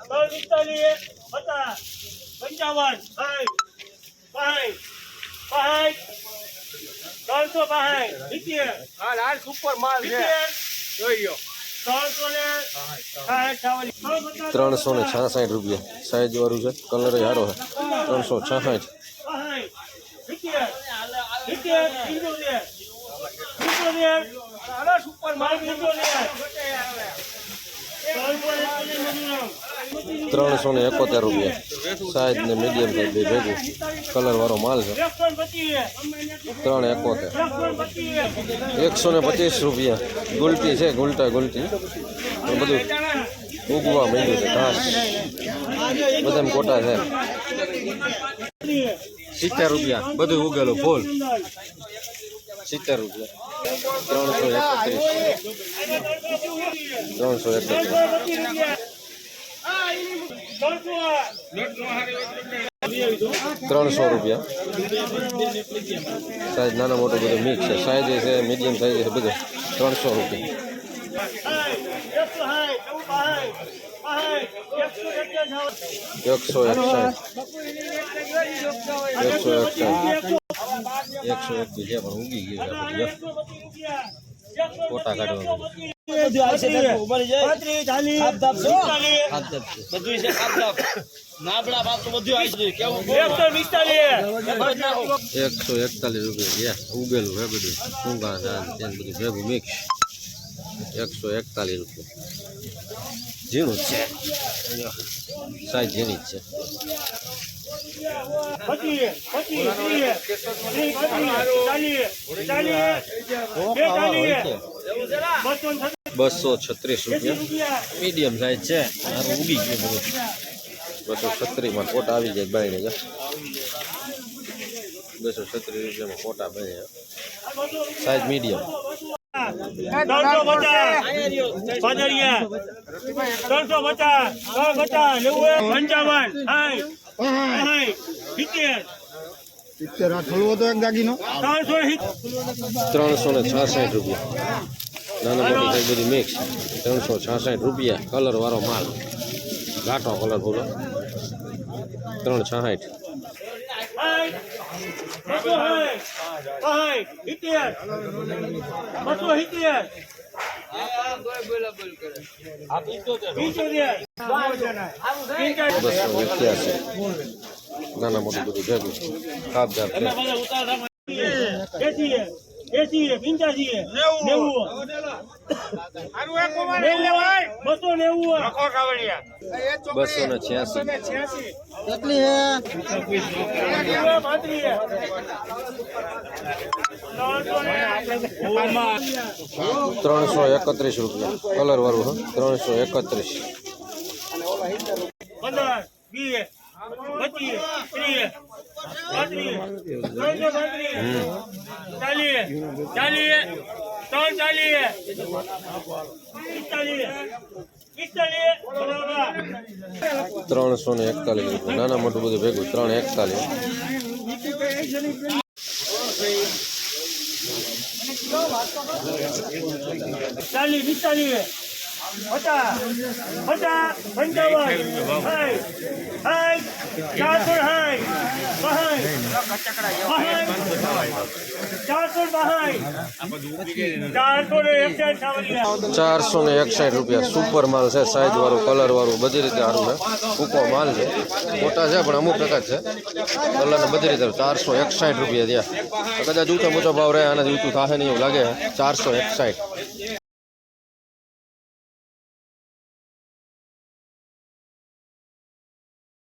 ત્રણ પિસ્તાલીસ પચાસ પંચાવન સાઠ સાઠ સાઠ ત્રણસો સાઠ સિત્તેર હા લાલ સુપર માલ છે. જોઈ ગયો ત્રણસો ને સાઠ ત્રણસો ને છાસઠ રૂપિયા. સાઈઝ વાળું છે. કલર સારો છે. ત્રણસો છાસઠ. સુપર માલ ત્રણસો ને એકોતેર રૂપિયા. સાઈઝ ને મીડિયમ સાઈઝ બે ભેગું. કલર વાળો માલ છે. ત્રણ એકોતેર. એકસો ને પચીસ રૂપિયા. ગુલટી છે, ગુલટા ગુલટી. બધું ઉગવા માંડ્યું છે, ઘાસ. બધા કોટા છે. સિત્તેર રૂપિયા. બધું ઉગેલું, ફૂલ. સિત્તેર રૂપિયા. ત્રણસો એકત્રીસ. ત્રણસો એકત્રીસ. ત્રણસો રૂપિયા. સાઈઝ નાના મોટું બધું મિક્સ છે. સાઈઝ છે, મીડિયમ સાઈઝ છે, બધું. ત્રણસો રૂપિયા. એકસો એકસો એકસો એકસાઠ. એકસો એક છે પણ ઉગી ગયું ફોટા કાઢવા બધું છે. ખાપ નાબડા બાપ તો બધું આવી છે કેવું એકસો એકતાલીસ રૂપિયા યા ઉગેલું હે બધું. ઊંઘા ધાન બધું ભેગું મિક્સ. એકસો એકતાલીસ રૂપિયા. ઝીણું જ છે. સાઈઝ ઝીણી જ છે. બસો છત્રીસ રૂપિયા. મીડિયમ સાઈઝ છે. મારું ઉગી ગયું બધું. બસો છત્રીસમાં ફોટા આવી જાય ભાઈ ને બસો છત્રીસ રૂપિયામાં ફોટા ભાઈ સાઈઝ મીડિયમ. ત્રણસો પચાસ ત્રણસો પચાસ ત્રણ પચાસ નેવું પંચાવન સાઠ સિત્તેર સિત્તેર આ ઠલવો તો એક દાગીનો ત્રણસો ને છાસઠ રૂપિયા નાના મોટી બધી મિક્સ ત્રણસો છાસઠ રૂપિયા કલર વાળો માલ ઘાટો કલર બોલો ત્રણ છાસઠ બસો સિત્તેર બસો સિત્તેર નાના મોટું બધું ભેગું છે એસી પંચ્યાસી નેવું. બસો નેવું બસો ને છ્યાસી. કેટલી ત્રણસો એકત્રીસ રૂપિયા. કલર વાળું હા. ત્રણસો એકત્રીસ. પંદર વીસ પચીસ ત્રીસ. ચાલીસ ચાલીસ ત્રણ બરાબર ત્રણસો ને એકતાલીસ. નાના મોટું બધું ભેગું ત્રણ એકતાલીસ. ચાલીસ પિસ્તાલીસ પચાસ પચાસ, પંચાવન સાઠ સાઠ ચારસો સાઠ ચારસો ને એકસઠ રૂપિયા સુપર માલ છે સાઈઝ વાળું કલર વાળું, બધી રીતે સારું છે. ટૂંકો માલ છે, મોટા છે, પણ અમુક ટકા છે. કલર બધી રીતે ચારસો એકસાઠ રૂપિયા ત્યાં કદાચ ઊંચો મોટો ભાવ રહે આનાથી ઊંચું થશે નહીં એવું લાગે. ચારસો એકસાઠ.